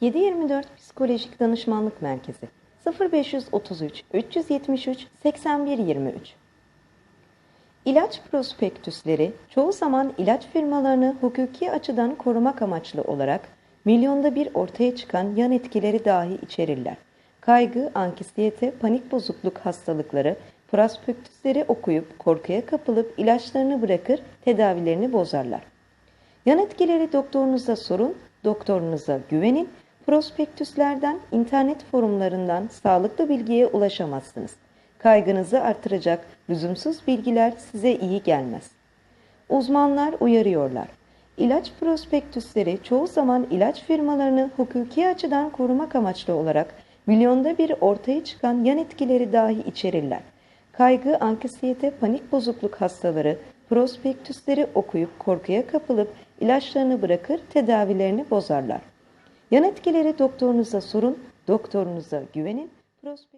724 Psikolojik Danışmanlık Merkezi 0533 373 8123 İlaç prospektüsleri çoğu zaman ilaç firmalarını hukuki açıdan korumak amaçlı olarak milyonda bir ortaya çıkan yan etkileri dahi içerirler. Kaygı, anksiyete, panik bozukluk hastalıkları prospektüsleri okuyup korkuya kapılıp ilaçlarını bırakır, tedavilerini bozarlar. Yan etkileri doktorunuza sorun, doktorunuza güvenin. Prospektüslerden, internet forumlarından sağlıklı bilgiye ulaşamazsınız. Kaygınızı artıracak lüzumsuz bilgiler size iyi gelmez. Uzmanlar uyarıyorlar. İlaç prospektüsleri çoğu zaman ilaç firmalarını hukuki açıdan korumak amaçlı olarak milyonda bir ortaya çıkan yan etkileri dahi içerirler. Kaygı, anksiyete, panik bozukluk hastaları prospektüsleri okuyup korkuya kapılıp ilaçlarını bırakır, tedavilerini bozarlar. Yan etkileri doktorunuza sorun, doktorunuza güvenin. Prospekt